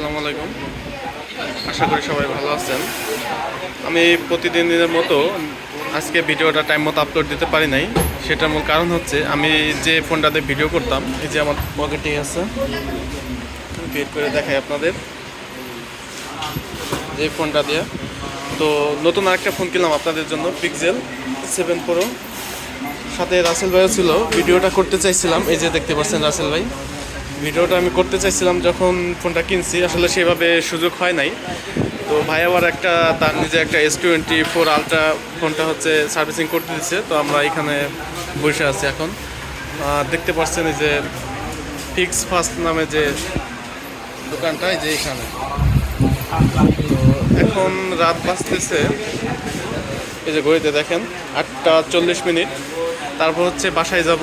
আসসালামু আলাইকুম। আশা করি সবাই ভালো আছেন। আমি প্রতিদিনের মতো আজকে ভিডিওটা টাইম মতো আপলোড দিতে পারি নাই। সেটার মূল কারণ হচ্ছে আমি যে ফোনটাতে ভিডিও করতাম, এই যে আমার পকেটে আছে। বের করে দেখাই আপনাদের। এই ফোনটা দিয়ে। তো নতুন আরেকটা ফোন কিনলাম আপনাদের জন্য পিক্সেল সেভেন প্রো সাথে রাসেল ভাইও ছিল, ভিডিওটা করতে চাইছিলাম। এই যে দেখতে পাচ্ছেন রাসেল ভাই। ভিডিওটা আমি করতে চাইছিলাম যখন ফোনটা কিনছি, আসলে সেভাবে সুযোগ হয় নাই। তো ভাই আবার একটা, তার নিজে একটা এস টোয়েন্টি ফোর আলট্রা ফোনটা হচ্ছে সার্ভিসিং করতে দিচ্ছে তো আমরা এখানে বসে আছি এখন। দেখতে পাচ্ছেন এই যে ফিক্স ফাস্ট নামে যে দোকানটা যে এখানে। তো এখন রাত বাঁচতেছে এই যে ঘড়িতে দেখেন, আটটা চল্লিশ মিনিট। তারপর হচ্ছে বাসায় যাব।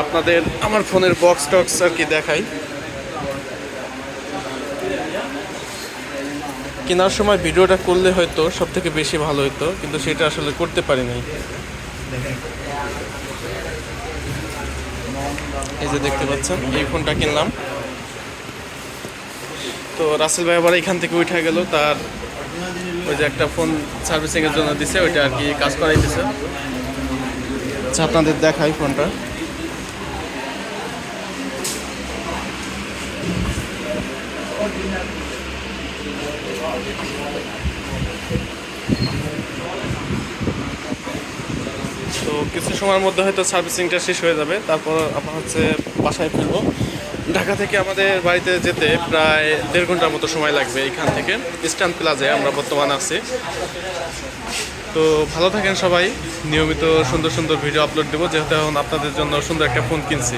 আপনাদের আমার ফোনের বক্স টক্স আর কি দেখাই। কেনার সময় ভিডিওটা করলে হয়তো সব থেকে বেশি ভালো হতো কিন্তু সেটা আসলে করতে পারি নাই। এই যে দেখতে পাচ্ছেন, এই ফোনটা কিনলাম। তো রাসেল ভাই আবার এখান থেকে উঠে গেল, তার ওই যে একটা ফোন সার্ভিসিংয়ের জন্য দিছে, ওইটা আর কি কাজ করাই দিছে আচ্ছা আপনাদের দেখাই ফোনটা। তো কিছু সময়ের মধ্যে হয়তো সার্ভিসিংটা শেষ হয়ে যাবে, তারপর আপনার হচ্ছে বাসায় ফিরবো। ঢাকা থেকে আমাদের বাড়িতে যেতে প্রায় দেড় ঘণ্টার মতো সময় লাগবে এখান থেকে। স্ট্যান্ড প্লাজে আমরা বর্তমান আছি। তো ভালো থাকেন সবাই। নিয়মিত সুন্দর সুন্দর ভিডিও আপলোড দেবো। যেহেতু এখন আপনাদের জন্য সুন্দর একটা ফোন কিনছি।